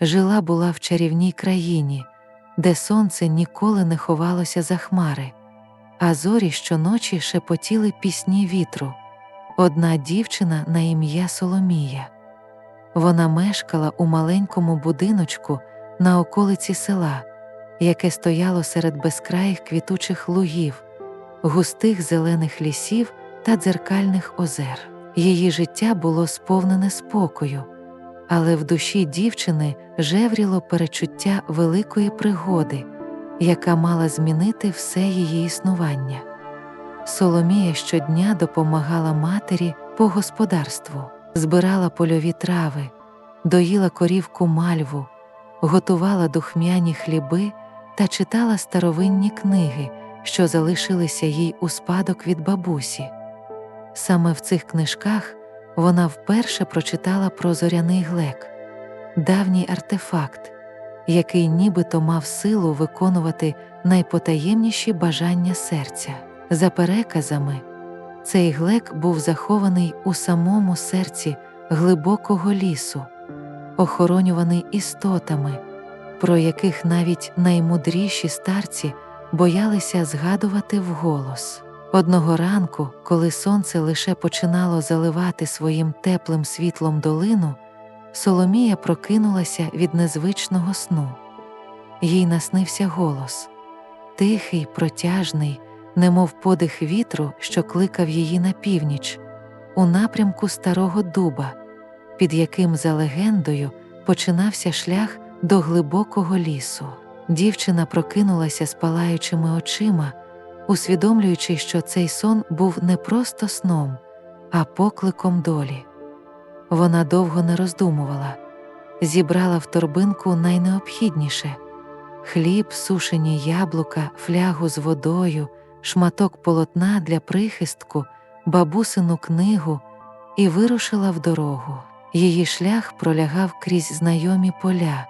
Жила була в чарівній країні, де сонце ніколи не ховалося за хмари, а зорі щоночі шепотіли пісні вітру. Одна дівчина на ім'я Соломія. Вона мешкала у маленькому будиночку на околиці села, яке стояло серед безкраїх квітучих лугів, густих зелених лісів та дзеркальних озер. Її життя було сповнене спокою, але в душі дівчини жевріло перечуття великої пригоди, яка мала змінити все її існування. Соломія щодня допомагала матері по господарству, збирала польові трави, доїла корівку мальву, готувала духмяні хліби та читала старовинні книги, що залишилися їй у спадок від бабусі. Саме в цих книжках вона вперше прочитала про зоряний глек, давній артефакт, який нібито мав силу виконувати найпотаємніші бажання серця. За переказами, цей глек був захований у самому серці глибокого лісу, охоронюваний істотами, про яких навіть наймудріші старці боялися згадувати вголос. Одного ранку, коли сонце лише починало заливати своїм теплим світлом долину, Соломія прокинулася від незвичного сну. Їй наснився голос тихий, протяжний, немов подих вітру, що кликав її на північ, у напрямку старого дуба, під яким, за легендою, починався шлях до глибокого лісу. Дівчина прокинулася з палаючими очима, усвідомлюючи, що цей сон був не просто сном, а покликом долі. Вона довго не роздумувала, зібрала в торбинку найнеобхідніше хліб, сушені яблука, флягу з водою, шматок полотна для прихистку, бабусину книгу і вирушила в дорогу. Її шлях пролягав крізь знайомі поля,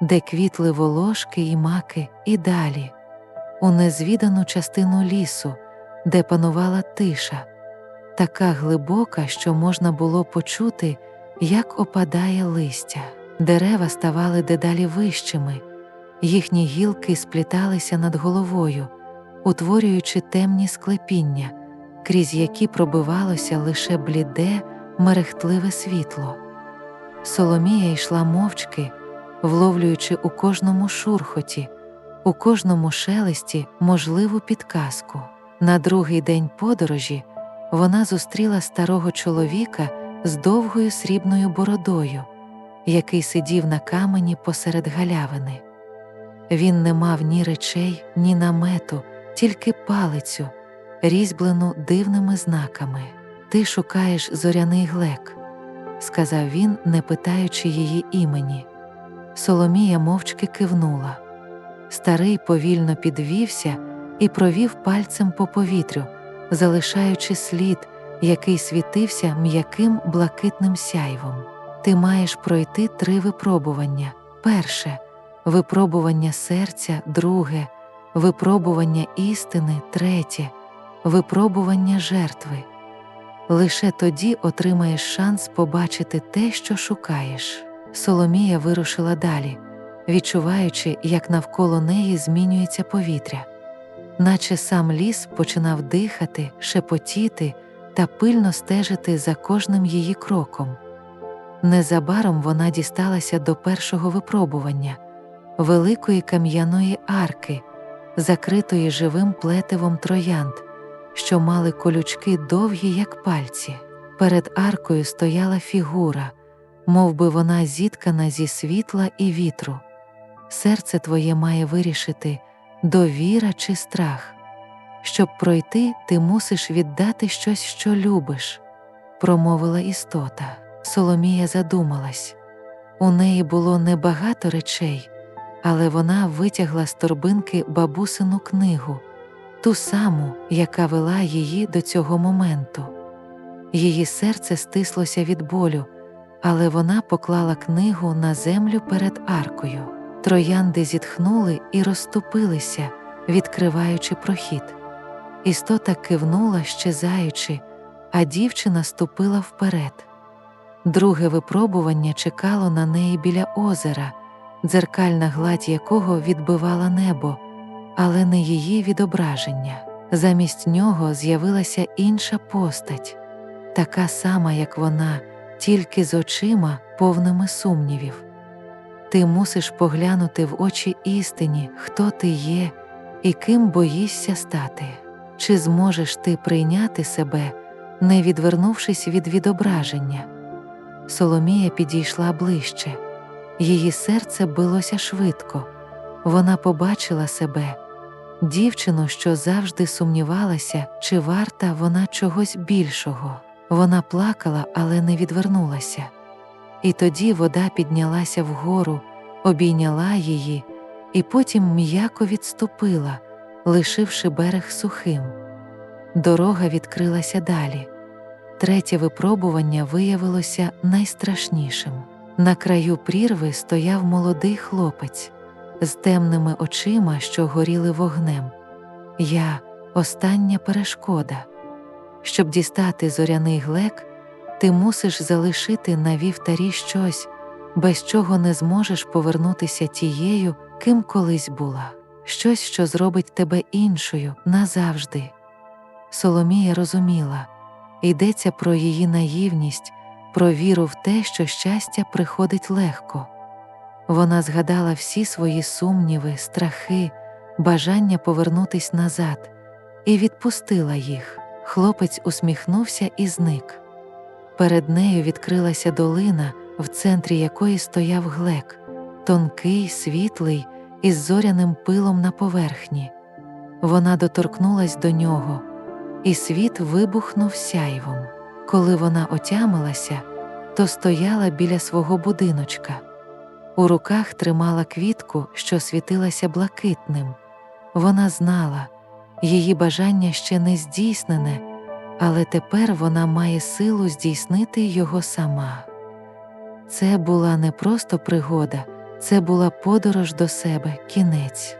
де квітли волошки і маки, і далі, у незвідану частину лісу, де панувала тиша, така глибока, що можна було почути, як опадає листя. Дерева ставали дедалі вищими, їхні гілки спліталися над головою, утворюючи темні склепіння, крізь які пробивалося лише бліде, мерехтливе світло. Соломія йшла мовчки, вловлюючи у кожному шурхоті, у кожному шелесті можливу підказку. На другий день подорожі вона зустріла старого чоловіка з довгою срібною бородою, який сидів на камені посеред галявини. Він не мав ні речей, ні намету, тільки палицю, різьблену дивними знаками. Ти шукаєш зоряний глек, сказав він, не питаючи її імені. Соломія мовчки кивнула. Старий повільно підвівся і провів пальцем по повітрю, залишаючи слід, який світився м'яким блакитним сяйвом. Ти маєш пройти три випробування. Перше випробування серця, друге, випробування істини, третє, випробування жертви. Лише тоді отримаєш шанс побачити те, що шукаєш. Соломія вирушила далі, відчуваючи, як навколо неї змінюється повітря, наче сам ліс починав дихати, шепотіти та пильно стежити за кожним її кроком. Незабаром вона дісталася до першого випробування великої кам'яної арки, закритої живим плетивом троянд, що мали колючки довгі, як пальці. Перед аркою стояла фігура, мов би вона зіткана зі світла і вітру. Серце твоє має вирішити, довіра чи страх. Щоб пройти, ти мусиш віддати щось, що любиш, промовила істота. Соломія задумалась. У неї було небагато речей, але вона витягла з торбинки бабусину книгу, ту саму, яка вела її до цього моменту. Її серце стислося від болю, але вона поклала книгу на землю перед аркою. Троянди зітхнули і розступилися, відкриваючи прохід. Істота кивнула, щезаючи, а дівчина ступила вперед. Друге випробування чекало на неї біля озера дзеркальна гладь якого відбивала небо, але не її відображення. Замість нього з'явилася інша постать, така сама, як вона, тільки з очима, повними сумнівів. Ти мусиш поглянути в очі істині, хто ти є і ким боїшся стати. Чи зможеш ти прийняти себе, не відвернувшись від відображення? Соломія підійшла ближче, її серце билося швидко. Вона побачила себе, дівчину, що завжди сумнівалася, чи варта вона чогось більшого. Вона плакала, але не відвернулася. І тоді вода піднялася вгору, обійняла її, і потім м'яко відступила, лишивши берег сухим. Дорога відкрилася далі. Третє випробування виявилося найстрашнішим. На краю прірви стояв молодий хлопець з темними очима, що горіли вогнем. Я остання перешкода. Щоб дістати зоряний глек, ти мусиш залишити на вівтарі щось, без чого не зможеш повернутися тією, ким колись була, щось, що зробить тебе іншою назавжди. Соломія розуміла, йдеться про її наївність, про віру в те, що щастя приходить легко. Вона згадала всі свої сумніви, страхи, бажання повернутись назад, і відпустила їх. Хлопець усміхнувся і зник. Перед нею відкрилася долина, в центрі якої стояв глек, тонкий, світлий, із зоряним пилом на поверхні. Вона доторкнулась до нього, і світ вибухнув сяйвом. Коли вона отямилася, то стояла біля свого будиночка. У руках тримала квітку, що світилася блакитним. Вона знала, її бажання ще не здійснене, але тепер вона має силу здійснити його сама. Це була не просто пригода, це була подорож до себе, кінець.